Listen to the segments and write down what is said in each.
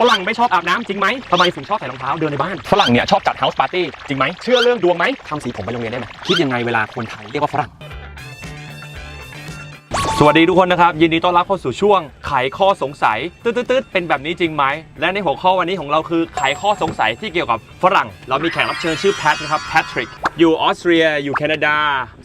ฝรั่งไม่ชอบอาบน้ำจริงไหมทำไมถึงชอบใส่รองเท้าเดินในบ้าน ฝรั่งเนี่ยชอบจัดเฮาส์ปาร์ตี้จริงไหมเชื่อเรื่องดวงไหมทำสีผมไปโรงเรียนได้ไหมคิดยังไงเวลาคนไทยเรียกว่าฝรั่ง สวัสดีทุกคนนะครับ ยินดีต้อนรับเข้าสู่ช่วงไขข้อสงสัยตืดๆๆเป็นแบบนี้จริงไหม และในหัวข้อวันนี้ของเราคือไขข้อสงสัยที่เกี่ยวกับฝรั่ง เรามีแขกรับเชิญชื่อแพทนะครับแพทริกอยู่ออสเตรียอยู่แคนาดา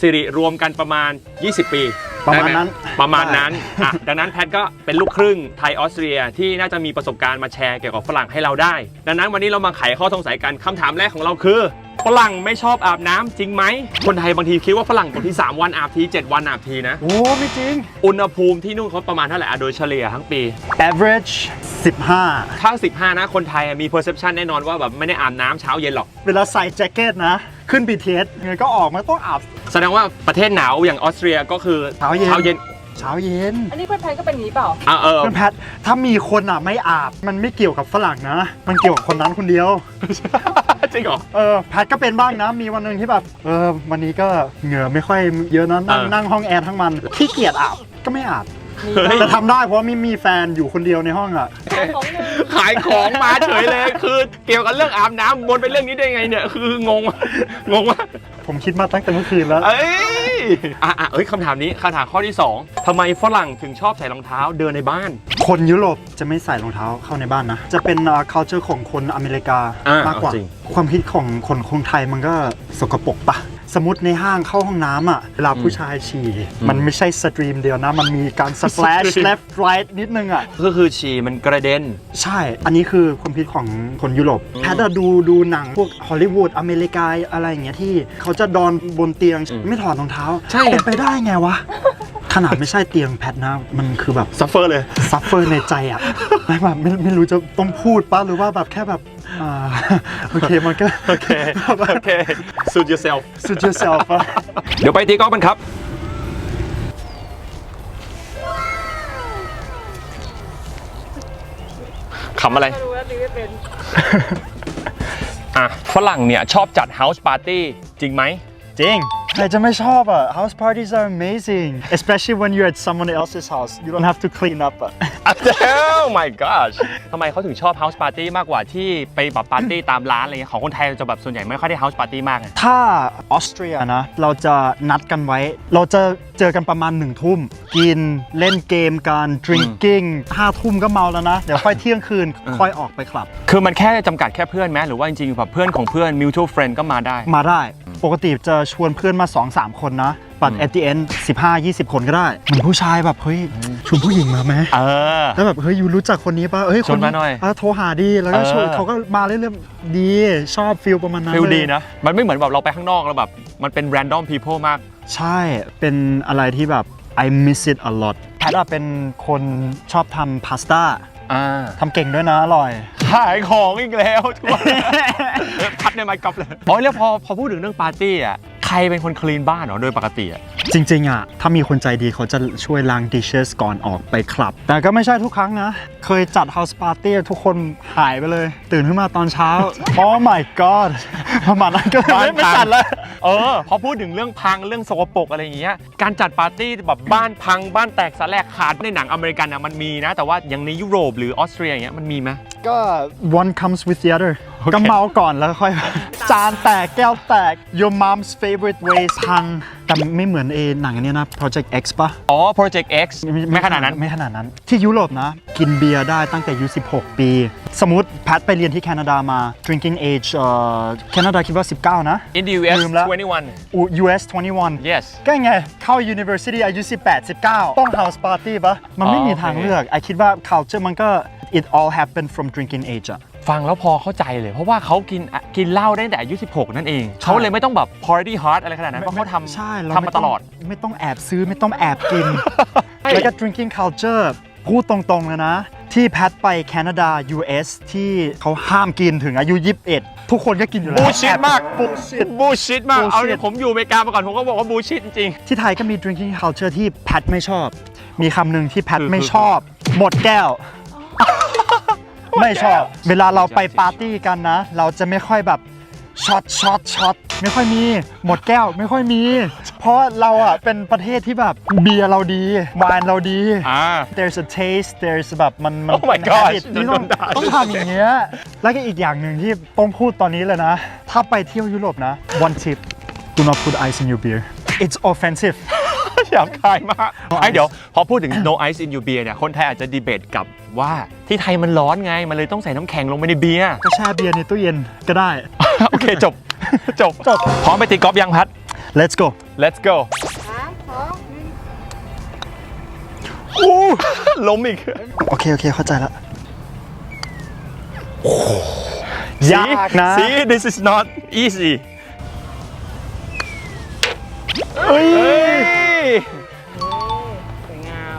สิริรวมกันประมาณ 20 ปี ประมาณได้ไหนั้นประมาณนั้นอะดังนั้นแพทก็เป็นลูกครึ่งไทยออสเตรียที่น่าจะมีประสบการณ์มาแชร์เกี่ยวกับฝรั่งให้เราได้ ดังนั้นวันนี้เรามาไขข้อสงสัยกันคำถามแรกของเราคือ ฝรั่งไม่ชอบอาบน้ำจริงไหม คนไทยบางทีคิดว่าฝรั่งบางที3วันอาบที 7 วันอาบทีนะ โอ้ไม่จริง อุณหภูมิที่นู่นเขาประมาณเท่าไหร่อะโดยเฉลี่ยทั้งปี average 15 ถ้า 15 นะคนไทยอะมี perception แน่นอนว่าแบบไม่ได้อาบน้ำเช้าเย็นหรอก เวลาใส่แจ็คเก็ตนะ ขึ้น BTS เงินก็ออกมาต้องอาบ แสดงว่าประเทศหนาวอย่างออสเตรียก็คือเช้าเย็น เช้าเย็นเช้าเย็นอันนี้เพื่อนแพนก็เป็นอย่างนี้เปล่า อะเออ เพื่อนแพทถ้ามีคนอะไม่อาบ มันไม่เกี่ยวกับฝรั่งนะ มันเกี่ยวกับคนนั้นคนเดียว จริงเหรอ เออแพทก็เป็นบ้างนะ มีวันหนึ่งที่แบบ เออ วันนี้ก็เหงื่อไม่ค่อยเยอะนะนั่งเออ นั่งห้องแอร์ทั้งมันขี้เกียจอาบก็ไม่อาบเฮ้ยแต่ทำได้เพราะว่าไม่มีแฟนอยู่คนเดียวในห้องอะ ของหนึ่งขายของมาเฉยเลย คือเกี่ยวกับเรื่องอาบน้ำวนไปเรื่องนี้ได้ไงเนี่ย คืองง งงว่ากผมคิดมาตั้งแต่เมื่อคืนแล้ว เอ้ย อะอะเอ้ยคำถามนี้คำถามข้อที่ 2ทำไมฝรั่งถึงชอบใส่รองเท้าเดินในบ้าน คนยุโรปจะไม่ใส่รองเท้าเข้าในบ้านนะ จะเป็น uh, culture ของคนอเมริกาอ่ามมากกว่า จริง ความคิดของคนคนไทยมันก็สกปรกปะ สมมติในห้างเข้าห้องน้ำอะเวลาผู้ชายฉี่มันไม่ใช่สตรีมเดียวนะ มันมีการ splash left right นิดนึงอะ ก็คือฉี่มันกระเด็น ใช่ อันนี้คือความคิดของคนยุโรปแพทย์อะดูดูหนังพวกฮอลลีวูดอเมริกาอะไรอย่างเงี้ยที่เขาจะดอนบนเตียงอืมไม่ถอดรองเท้าใช่ เป็นไปได้ไงวะ ขนาดไม่ใช่เตียงแพทย์นะ มันคือแบบ ซัฟเฟอร์เลย ซัฟเฟอร์ในใจอะ ไม่แบบไม่ไม่รู้จะต้องพูดป่ะหรือว่าแบบแค่แบบอ่า โอเคมันก็โอเค โอเค suit yourself suit yourself อะเดี๋ยวไปตีกอล์ฟกันครับ ขำอะไรไม่รู้ว่าตีไม่เป็น อะ ฝรั่งเนี่ย ชอบจัด house party จริงไหม จริง ใครจะไม่ชอบอะ house parties are amazing especially when you're at someone else's house you don't have to clean up อะ oh my gosh ทำไมเขาถึงชอบ house party มากกว่าที่ไปแบบปาร์ตี้ตามร้านอะไรเงี้ยของคนไทยจะแบบส่วนใหญ่ไม่ค่อยได้ house party มากไงถ้าออสเตรียนะ เราจะนัดกันไว้ เราจะเจอกันประมาณหนึ่งทุ่ม กินเล่นเกมกัน drinking ห้าทุ่มก็เมาแล้วนะ เดี๋ยวค่อยเที่ยงคืนค่อยออกไปคลับ คือมันแค่จำกัดแค่เพื่อนไหมหรือว่าจริงๆแบบเพื่อนของเพื่อน mutual friend ก็มาได้ มาได้ ปกติจะชวนเพื่อนมา 2-3 คนนะ but at the end 15-20คนก็ได้เหมือนผู้ชายแบบเฮ้ยชวนผู้หญิงมาไหมเออ แล้วแบบเฮ้ยยูรู้จักคนนี้ป่ะเฮ้ยชวนมาหน่อยะโทรหาดีแล้วก็เออชวนเขาก็มาเรื่อยๆดีชอบฟิลประมาณนั้นฟิลเลยดีนะ มันไม่เหมือนแบบเราไปข้างนอกแล้วแบบ มันเป็น random people มาก ใช่เป็นอะไรที่แบบ I miss it a lot แพทอะเป็นคนชอบทำพาสต้า อ่าทำเก่งด้วยนะอร่อย ขายของอีกแล้วทุกคนพัดในไมค์กอล์ฟเลยโอ้ยแล้วพอพอพูดถึงเรื่องปาร์ตี้อะ ใครเป็นคนคลีนบ้านเหรอโดยปกติอะจริงๆอะถ้ามีคนใจดีเขาจะช่วยล้าง dishes ก่อนออกไปคลับ แต่ก็ไม่ใช่ทุกครั้งนะ เคยจัด house party ทุกคนหายไปเลย ตื่นขึ้นมาตอนเช้า oh my god ประมาณนั้นก็เลยไม่ไม่จัดแล้วเออพอพูดถึงเรื่องพังเรื่องสกปรกอะไรอย่างเงี้ยการจัดปาร์ตี้แบบบ้านพังบ้านแตกสลายขาดในหนังอเมริกันอะมันมีนะ แต่ว่าอย่างในยุโรปหรือออสเตรียอย่างเงี้ยมันมีไหม ก็ one comes with the other โอเคก็เมาก่อนแล้วค่อย จานแตกแก้วแตก your mom's favorite ways พังแต่ไม่เหมือนเอหนังอันเนี้ยนะ project X ปะอ๋อ Project X ไม่ขนาดนั้น ไม่ขนาดนั้น ที่ยุโรปนะ กินเบียร์ได้ตั้งแต่อายุ 16 ปี สมมติแพทไปเรียนที่แคนาดามา drinking age เอ่อแคนาดาคิดว่า 19 นะ In the US ลืมละ 21อุ US 21 yes ก็ไง เข้า university อายุ 18 19 ต้อง house party ปะมันไม่อ๋อมีโอเคทางเลือกไอคิดว่า culture มันก็ it all happened from drinking age อะ ฟังแล้วพอเข้าใจเลย เพราะว่าเขากินอะกินเหล้าได้ตั้งแต่อายุ 16 นั่นเอง เขาเลยไม่ต้องแบบ party hard อะไรขนาดนั้น เพราะเขาทำใช่เรทำมาตลอดไงไม่ต้องแอบซื้อไม่ต้องแอบกินแล้วก็ drinking culture พูดตรงๆเลยนะ ที่แพทไปแคนาดา US ที่เขาห้ามกินถึงอายุ 21 ทุกคนก็กินอยู่แล้วบูชิดมากบูชิด บูชิดมากเอา bullshit เนี่ยผมอยู่อเมริกามาก่อนผมก็บอกว่าบูชิดจริง ที่ไทยก็มี drinking culture ที่แพทไม่ชอบ มีคำหนึ่งที่แพทคือ ไม่ชอบ หมดแก้ว ไม่ชอบ เวลาเราไปปาร์ตี้กันนะ เราจะไม่ค่อยแบบช็อตช็อตช็อตไม่ค่อยมี หมดแก้วไม่ค่อยมีพเพราะเราอะเป็นประเทศที่แบบเบียร์เราดีไวน์เราดี อ่า there's a taste there's แบบมันมัน Oh my เป็น gosh habit ที่ต้องโดนด่า ต้องทำอย่างเงี้ยแล้วก็อีกอย่างหนึ่งที่ต้องพูดตอนนี้เลยนะ ถ้าไปเที่ยวยุโรปนะ one tip do not put ice in your beer it's offensive หยาบคายมากไอ้เดี๋ยว พอพูดถึง no ice in your beer เนี่ย คนไทยอาจจะดีเบตกับว่าที่ไทยมันร้อนไง มันเลยต้องใส่น้ำแข็งลงไปในเบียร์ ก็แช่เบียร์ในตู้เย็นก็ได้ โอเค จบ จบ จบ พร้อมไปตีกอล์ฟยังพัด let's go let's go สามสองหนึ่งอู้ล้มอีก โอเค โอเค เข้าใจแล้วยากนะ See this is not easy เอ้ยเฮ้ย สวยงาม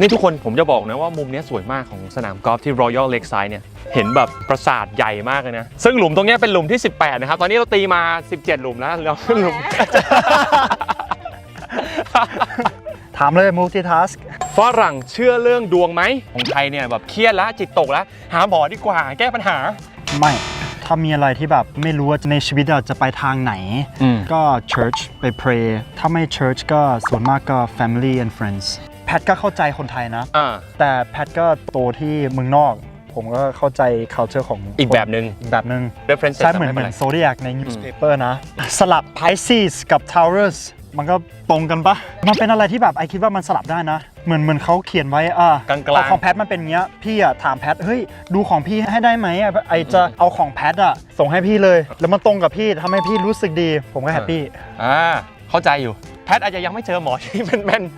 นี่ทุกคนผมจะบอกนะว่ามุมเนี้ยสวยมากของสนามกอล์ฟที่ Royal Lakeside เนี่ยเห็นแบบปราสาทใหญ่มากเลยนะ ซึ่งหลุมตรงเนี้ยเป็นหลุมที่ 18 นะครับ ตอนนี้เราตีมา 17 หลุมแล้วเราหลุม ถามเลย multitask ฝรั่งเชื่อเรื่องดวงไหมของไทยเนี่ยแบบเครียดแล้วจิตตกแล้ว หาหมอดีกว่าแก้ปัญหา ไม่ ถ้ามีอะไรที่แบบไม่รู้ว่าในชีวิตเราจะไปทางไหน อืม ก็ church ไป pray ถ้าไม่ church ก็ส่วนมากก็ family and friends แพทก็เข้าใจคนไทยนะ อ่า แต่แพทก็โตที่เมืองนอก ผมก็เข้าใจ culture ของอีกแบบหนึ่ง อีกแบบหนึ่ง reference ใช่เหมือนเหมือนโซเดียกใน newspaper นะ สลับ Pisces กับ Taurus มันก็ตรงกันปะมันเป็นอะไรที่แบบไอคิดว่ามันสลับได้นะ เหมือนเหมือนเขาเขียนไว้อะกลางๆแต่ของแพทมันเป็นเงี้ยพี่อะถามแพทเฮ้ยดูของพี่ให้ได้ไหมอะไอจะเอาของแพทอะส่งให้พี่เลย แล้วมันตรงกับพี่ทำให้พี่รู้สึกดี ผมก็แฮปปี้ อ่าเข้าใจอยู่ แพทย์อาจจะยังไม่เจอหมอที่แม่นๆ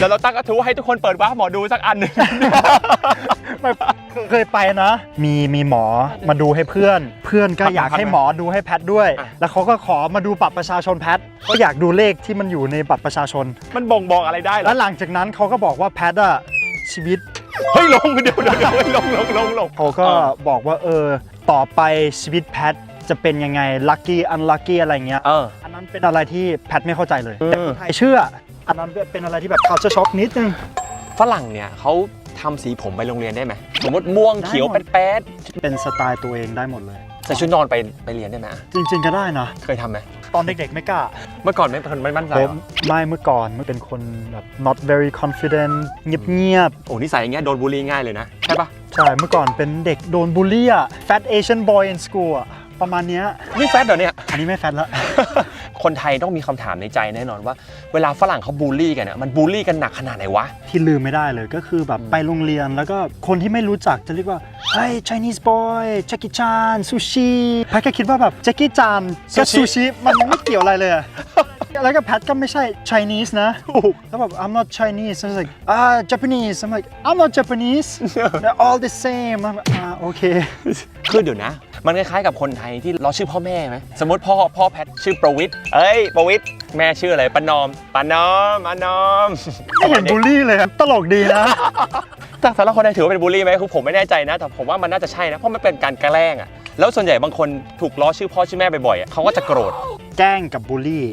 เดี๋ยวเราตั้งกระทู้ให้ทุกคนเปิดว่าร์ปหมอดูสักอันหนึ่ง ไม่เคยไปนะ มีมีหมอมาดูให้เพื่อน เพื่อนก็อยากให้หมอดูให้แพทด้วย อะ แล้วเขาก็ขอมาดูบัตรประชาชนแพทก็อยากดูเลขที่มันอยู่ในบัตรประชาชน มันบ่งบอกอะไรได้เหรแล้อวหลังจากนั้นเขาก็บอกว่าแพทอะชีวิต เฮ้ยลงเดี๋ยวเดี๋ยวเดี๋ยวลงลงลงลง เขาก็บอกว่าเออต่อไปชีวิตแพทจะเป็นยังไงลัคกี้อันลัคกี้อะไรเงี้ยเออ อันนั้นเป็นอะไรที่แพทไม่เข้าใจเลยเออ แต่คนไทยเชื่อ อันนั้นเป็นอะไรที่แบบเขาจะช็อกนิดนึง ฝรั่งเนี่ยเขาทำสีผมไปโรงเรียนได้ไหมสมมติม่วงได้เขียวหมดแป๊ดเป็นสไตล์ตัวเองได้หมดเลย ๆใส่ชุดนอนไปไปเรียนได้ไหมอะจริง ๆ ก็ได้นะ เคยทำไหมตอนเด็กๆไม่กล้าเมื่อก่อนไม่เป็นไม่มั่นใจผเหรมอไม่เมื่อก่อนมันเป็นคนแบบ not very confident เงียบโอ้นิสัยอย่างเงี้ยโดนบูลลี่ง่ายเลยนะ ใช่ปะๆใช่เมื่อก่อนเป็นเด็กโดนบูลลี่อะ fat Asian boy in school อะประมาณเนี้ย นี่แฟตเหรอเนี่ย อันนี้ไม่แฟตแล้ว คนไทยต้องมีคำถามในใจแน่นอนว่า เวลาฝรั่งเขาบูลลี่กันเนี่ยมันบูลลี่กันหนักขนาดไหนวะ ที่ลืมไม่ได้เลยก็คือแบบไปโรงเรียนแล้วก็คนที่ไม่รู้จักจะเรียกว่าเฮ้ย Chinese boy Jackie Chan ซูชิแพทก็คิดว่าแบบ Jackie Chan กับซูซูชิชิมันไม่เกี่ยวอะไรเลยอะแล้วก็แพทก็ไม่ใช่ Chinese นะ แล้วแบบ I'm not Chinese I was like ah Japanese I'm like I'm not Japanese they're all the same อ่าโอเคคือเดี๋ยวนะ มันคล้ายๆกับคนไทยที่เราชื่อพ่อแม่ไหมสมมติพ่อพ่อแพทชื่อประวิทย์เอ้ยประวิทย์แม่ชื่ออะไรปานอมปานอมปานอมไม่เห็นบูลลี่เลยครับตลกดีนะแต่สำหรับคนไทยถือว่าเป็นบูลลี่ไหมคือผมไม่แน่ใจนะ แต่ผมว่ามันน่าจะใช่นะเพราะมันเป็นการแกล้งอะแล้วส่วนใหญ่บางคนถูกล้อชื่อพ่อชื่อแม่บ่อยๆอะเขาก็จะโกรธแกล้งกับบูลลี่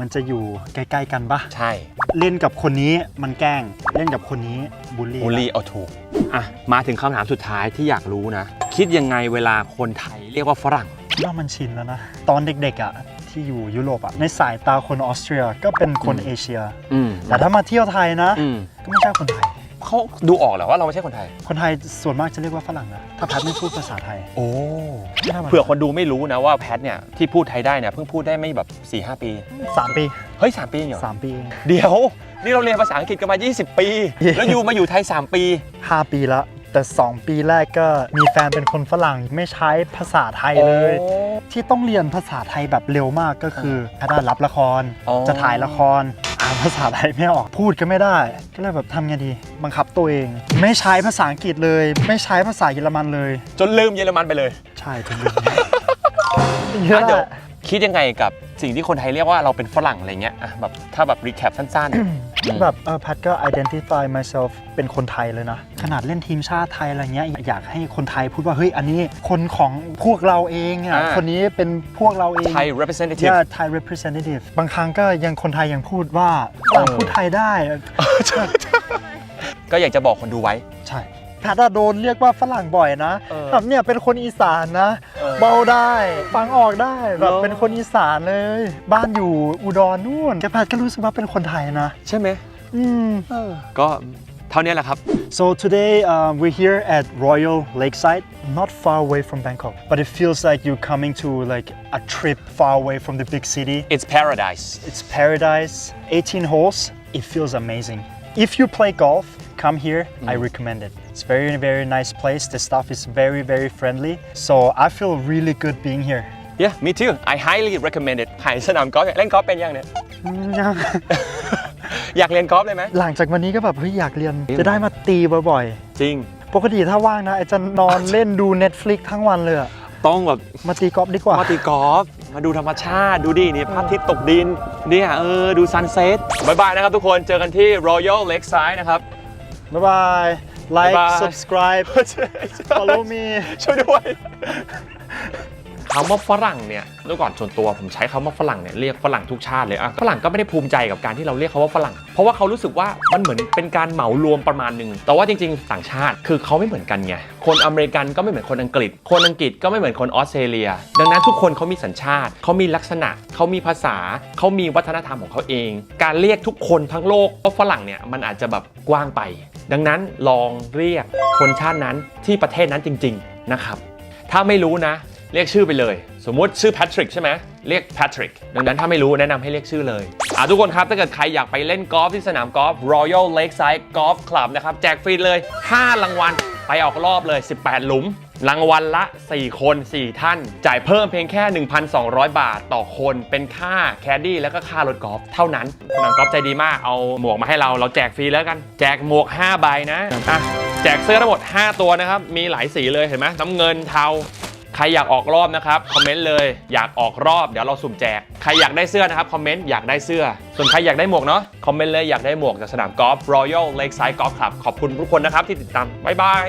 มันจะอยู่ใกล้ๆกันปะใช่ เล่นกับคนนี้มันแกล้ง เล่นกับคนนี้บูลลี่บูลลี่เอาถูก อะมาถึงคำถามสุดท้ายที่อยากรู้นะ คิดยังไงเวลาคนไทยเรียกว่าฝรั่ง ว่ามันชินแล้วนะ ตอนเด็กๆอะที่อยู่ยุโรปอะในสายตาคนออสเตรียก็เป็นคนอืมเอเชีย อืมแต่ถ้ามาเที่ยวไทยนะ อืมก็ไม่ใช่คนไทย เขาดูออกเหรอว่าเราไม่ใช่คนไทย คนไทยส่วนมากจะเรียกว่าฝรั่งนะ ถ้าแพทไม่พูดภาษาไทยโอ้ไม่ธรรมดาเผื่อคนดูไม่รู้นะว่าแพทเนี่ยที่พูดไทยได้เนี่ยเพิ่งพูดได้ไม่แบบ4ี่หปี สามปีเฮ้ย3ปีเองเหรอสามปีเอง เดี๋ยว นี่เราเรียนภาษาอังกฤษกันมา 20 ปี แล้วอยู่มาอยู่ไทย 3 ปีห้าปีละแต่สองปีแรกก็มีแฟนเป็นคนฝรั่งไม่ใช้ภาษาไทยเลย ที่ต้องเรียนภาษาไทยแบบเร็วมากก็คือถ้าได้รับละครอ๋อจะถ่ายละครอ่านภาษาไทยไม่ออกพูดก็ไม่ได้ ก็เลยแบบทำไงดี บังคับตัวเอง ไม่ใช้ภาษาอังกฤษเลย ไม่ใช้ภาษาเยอรมันเลย จนลืมเยอรมันไปเลย ใช่จนลืมเยอะอะเดี๋ยวอะ คิดยังไงกับสิ่งที่คนไทยเรียกว่าเราเป็นฝรั่งอะไรเงี้ยอะแบบถ้าแบบรีแคปสั้นๆ แบบเออแพทก็ identify myself เป็นคนไทยเลยนะ ขนาดเล่นทีมชาติไทยอะไรเงี้ยอยากให้คนไทยพูดว่า เฮ้ย อันนี้คนของพวกเราเองอะอ่า คนนี้เป็นพวกเราเองไทย representative ย่า Thai representative บางครั้งก็ยังคนไทยยังพูดว่าฝรั่งพูดไทยได้ ก็อยากจะบอกคนดูไว้ ใช่ แพทอะโดนเรียกว่าฝรั่งบ่อยนะเออแบบเนี่ยเป็นคนอีสานนะ เออเบาได้ฟังออกได้แบบเหรอเป็นคนอีสานเลย บ้านอยู่อุดรนู่นแต่แพทก็รู้สึกว่าเป็นคนไทยนะใช่ไหมอืมก็เท่านี้แหละครับ So today um, we're here at Royal Lakeside, not far away from Bangkok, but it feels like you're coming to like a trip far away from the big city. It's paradise It's paradise, 18 holes. It feels amazing. If you play golf, come here. I recommend it. It's very very nice place. The staff is very very friendly. So I feel really good being here. Yeah me too I highly recommend it หายสนามกอล์ฟเล่นกอล์ฟเป็นยังเนี่ย อืมยัง อยากเรียนกอล์ฟเลยไหม หลังจากวันนี้ก็แบบเฮ้ยอยากเรียน จะได้มาตีบ่อยจริง ๆ ปกติถ้าว่างนะไอจะนอนเล่นดู Netflix ทั้งวันเลยอะต้องแบบมาตีกอล์ฟดีกว่า มาตีกอล์ฟมาดูธรรมชาติ ดูดินี่พระอาทิตย์ตกดิน เนี่ยเออ ดูซันเซ็ตบายบายนะครับทุกคน เจอกันที่ Royal Lakeside นะครับ บ๊ายบาย like บ๊ายบาย subscribe follow me ช่วยด้วย คำว่าฝรั่งเนี่ยเมื่อก่อนส่วนตัวผมใช้คำว่าฝรั่งเนี่ยเรียกฝรั่งทุกชาติเลยอะฝรั่งก็ไม่ได้ภูมิใจกับการที่เราเรียกเขาว่าฝรั่ง เพราะว่าเขารู้สึกว่ามันเหมือนเป็นการเหมารวมประมาณหนึ่งแต่ว่าจริง ๆ ต่างชาติคือเขาไม่เหมือนกันไงคนอเมริกันก็ไม่เหมือนคนอังกฤษ คนอังกฤษก็ไม่เหมือนคนออสเตรเลีย ดังนั้นทุกคนเขามีสัญชาติเขามีลักษณะเขามีภาษาเขามีวัฒนธรรมของเขาเอง การเรียกทุกคนทั้งโลกว่าฝรั่งเนี่ยมันอาจจะแบบกว้างไป ดังนั้นลองเรียกคนชาตินั้นที่ประเทศนั้นจริง ๆนะครับถ้าไม่รู้นะ เรียกชื่อไปเลย สมมุติชื่อแพทริกใช่ไหมเรียกแพทริกดังนั้นถ้าไม่รู้แนะนำให้เรียกชื่อเลยอะทุกคนครับ ถ้าเกิดใครอยากไปเล่นกอล์ฟที่สนามกอล์ฟ Royal Lakeside Golf Club นะครับ แจกฟรีเลย 5 รางวัลไปออกรอบเลย 18 หลุม รางวัลละ 4 คน 4 ท่าน จ่ายเพิ่มเพียงแค่ 1,200 บาทต่อคน เป็นค่าแคดดี้แล้วก็ค่ารถกอล์ฟเท่านั้นสนามกอล์ฟใจดีมาก เอาหมวกมาให้เรา เราแจกฟรีแล้วกัน แจกหมวก 5 ใบนะ อะ แจกเสื้อทั้งหมด 5 ตัวนะครับ มีหลายสีเลยเห็นไหมน้ำเงินเทา ใครอยากออกรอบนะครับคอมเมนต์เลย อยากออกรอบเดี๋ยวเราสุ่มแจก ใครอยากได้เสื้อนะครับคอมเมนต์อยากได้เสื้อ ส่วนใครอยากได้หมวกเนาะคอมเมนต์เลยอยากได้หมวกจากสนามกอล์ฟ Royal Lakeside Golf Club ขอบคุณทุกคนนะครับที่ติดตามบ๊ายบาย